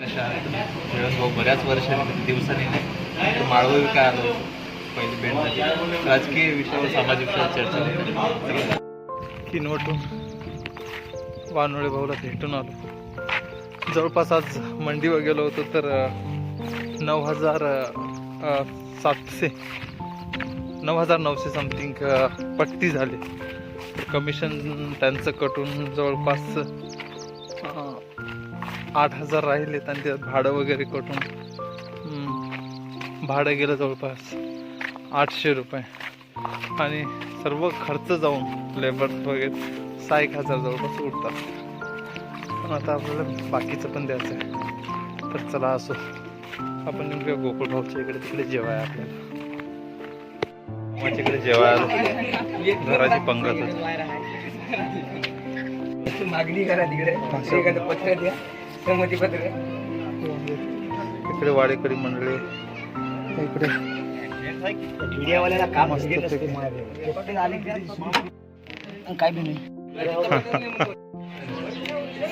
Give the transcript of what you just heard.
भाऊ बऱ्याच वर्षांनी दिवसांनी नाही तर काय आलो पहिली भेट राजकीय विषयावर सामाजिक विषयावर चर्चा होते किनवटून वानोळे भाऊला भेटून आलो. जवळपास आज मंडीवर गेलो होतो तर नऊ हजार सातशे नऊ हजार नऊशे समथिंग पट्टी झाली. कमिशन त्यांचं कटून जवळपास आठ हजार राहिलेत आणि त्यात भाडं वगैरे कटून. भाडं गेलं जवळपास आठशे रुपये. आणि सर्व खर्च जाऊन लेबर वगैरे सहा एक हजार जवळपास उरतात. पण आता आपल्याला बाकीचं पण द्यायचं आहे. तर चला असो. आपण नेमक्या गोकुळभाऊच्या इकडे तिकडे जेवाय आपल्याला. माझ्या इकडे जेवायला घराची पंगत मागणी करा तिकडे. पत्र द्या. इकडे वाडेकरी मंडळी. इकडे. मीडियावाल्याला काम. पैकी. काय बी नाही?